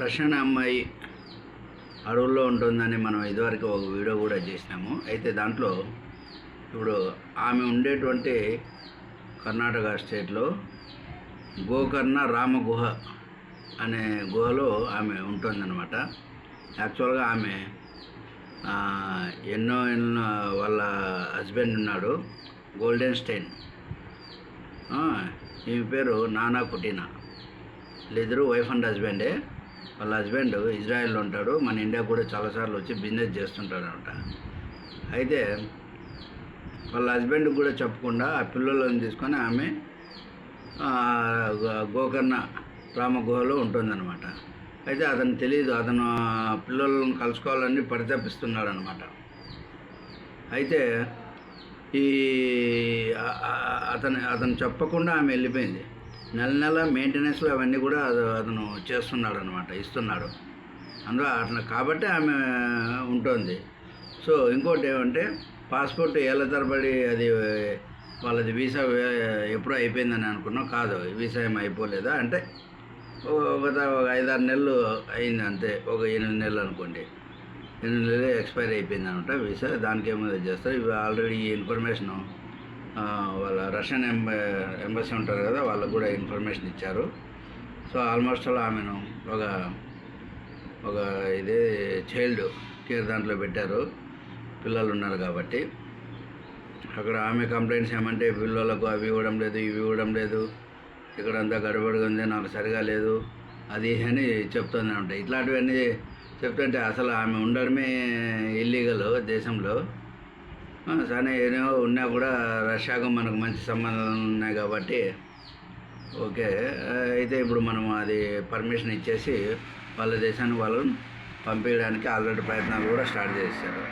Russian అమ్మాయి అడవుల్లో ఉంటుందని మనం ఇదివరకు ఒక వీడియో కూడా చేసినాము. అయితే దాంట్లో ఇప్పుడు ఆమె ఉండేటువంటి కర్ణాటక స్టేట్లో గోకర్ణ రామ గుహ అనే గుహలో ఆమె ఉంటుందన్నమాట. యాక్చువల్గా ఆమె ఎన్నో ఎన్నో వాళ్ళ హస్బెండ్ ఉన్నాడు గోల్డెన్ స్టైన్. ఈమె పేరు నానా కుటీనా. వీళ్ళిద్దరు వైఫ్ అండ్ హస్బెండే. వాళ్ళ హస్బెండ్ ఇజ్రాయెల్లో ఉంటాడు మన ఇండియా కూడా చాలాసార్లు వచ్చి బిజినెస్ చేస్తుంటాడు అనమాట అయితే వాళ్ళ హస్బెండ్ కూడా చెప్పకుండా ఆ పిల్లలను తీసుకొని ఆమె గోకర్ణ రామ గుహలో ఉంటుందన్నమాట. అయితే అతను తెలియదు అతను పిల్లలను కలుసుకోవాలని పరితపిస్తున్నాడు అనమాట అయితే ఈ అతను అతను చెప్పకుండా ఆమె వెళ్ళిపోయింది. నెల నెల మెయింటెనెన్స్లు అవన్నీ కూడా అతను చేస్తున్నాడు అనమాట ఇస్తున్నాడు. అందులో అట్లా కాబట్టి ఆమె ఉంటుంది. సో ఇంకోటి ఏమంటే పాస్పోర్ట్ ఏళ్ళ తరబడి అది వాళ్ళది వీసా ఎప్పుడో అయిపోయిందని అనుకున్నాం. కాదు వీసా ఏం అయిపోలేదా? అంటే ఒక ఒక ఐదారు నెలలు అయింది అంతే. ఒక ఎనిమిది నెలలు అనుకోండి. ఎనిమిది నెలలు ఎక్స్పైర్ అయిపోయింది అనమాట వీసా దానికి ఏమో చేస్తారు? ఇవి ఆల్రెడీ ఈ ఇన్ఫర్మేషను వాళ్ళ రష్యన్ ఎంబ ఎంబసీ ఉంటారు కదా వాళ్ళకు కూడా ఇన్ఫర్మేషన్ ఇచ్చారు. సో ఆల్మోస్ట్ ఆల్ ఆమెను ఒక ఒక ఇదే చైల్డ్ కేర్ దాంట్లో పెట్టారు. పిల్లలు ఉన్నారు కాబట్టి. అక్కడ ఆమె కంప్లైంట్స్ ఏమంటే పిల్లలకు అవి ఇవ్వడం లేదు ఇవి ఇవ్వడం లేదు. ఇక్కడ అంతా గడబడిగా ఉంది నాకు సరిగా లేదు. అది అని చెప్తుంది అనమాట ఇట్లాంటివన్నీ చెప్తుంటే అసలు ఆమె ఉండడమే ఇల్లీగల్ దేశంలో. సరే ఏమో ఉన్నా కూడా రష్యాకు మనకు మంచి సంబంధాలు ఉన్నాయి కాబట్టి ఓకే. అయితే ఇప్పుడు మనం అది పర్మిషన్ ఇచ్చేసి వాళ్ళ దేశానికి వాళ్ళని పంపించడానికి ఆల్రెడీ ప్రయత్నాలు కూడా స్టార్ట్ చేశారు.